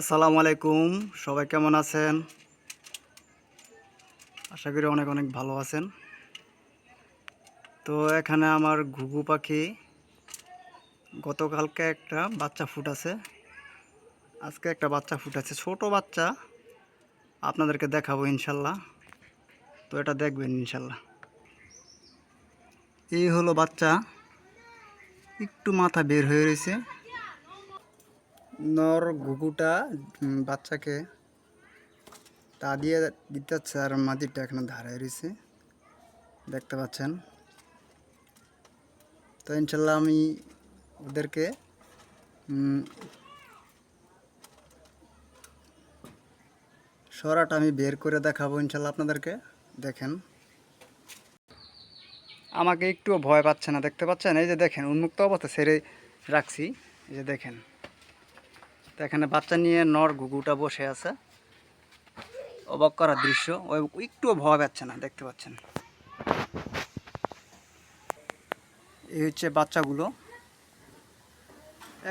আসসালামু আলাইকুম। সবাই কেমন আছেন? আশা করি অনেক অনেক ভালো আছেন। তো এখানে আমার ঘুঘু পাখি, গতকালকে একটা বাচ্চা ফুটাছে আজকে একটা বাচ্চা ফুটেছে ছোট বাচ্চা। আপনাদেরকে দেখাবো ইনশাল্লাহ। তো এটা দেখবেন ইনশাল্লাহ। এই হলো বাচ্চা। একটু মাথা বের হয়ে রয়েছে। নর ঘুঘুটা বাচ্চাকে তা দিয়ে দিতেছে আর মাটিটা এখানে ধারে রয়েছে। দেখতে পাচ্ছেন? তো ইনশাল্লাহ আমি ওদেরকে সরাটা আমি বের করে দেখাবো ইনশাল্লাহ আপনাদেরকে। দেখেন। আমাকে একটুও ভয় পাচ্ছে না, দেখতে পাচ্ছেন? এই যে দেখেন, উন্মুক্ত অবস্থা সেরে রাখছি। এই যে দেখেন। তো এখানে বাচ্চা নিয়ে নর ঘুঘুটা বসে আছে। অবাক করার দৃশ্য ওই একটুও ভয় পাচ্ছে না, দেখতে পাচ্ছেন। এই হচ্ছে বাচ্চাগুলো।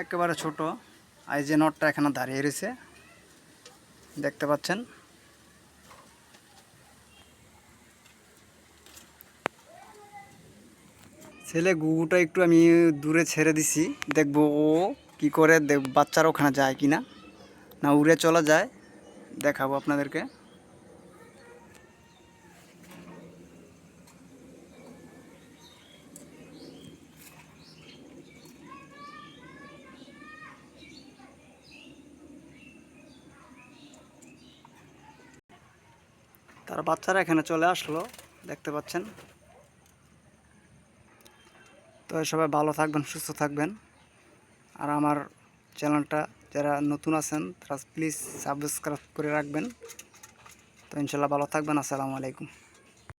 একেবারে ছোট। আর এই যে নটটা এখানে দাঁড়িয়ে রয়েছে। দেখতে পাচ্ছেন। ছেলে গুগুটা একটু আমি দূরে ছেড়ে দিছি। দেখব ও কি করে বাচ্চার ওখানে যায় কি না? না, উড়ে চলে যায়। দেখাবো আপনাদেরকে। তার বাচ্চারা এখানে চলে আসলো, দেখতে পাচ্ছেন। তো সবাই ভালো থাকবেন, সুস্থ থাকবেন। আর আমার চ্যানেলটা যারা নতুন আছেন, তারা প্লিজ সাবস্ক্রাইব করে রাখবেন। তো ইনশাল্লাহ ভালো থাকবেন। আসসালামু আলাইকুম।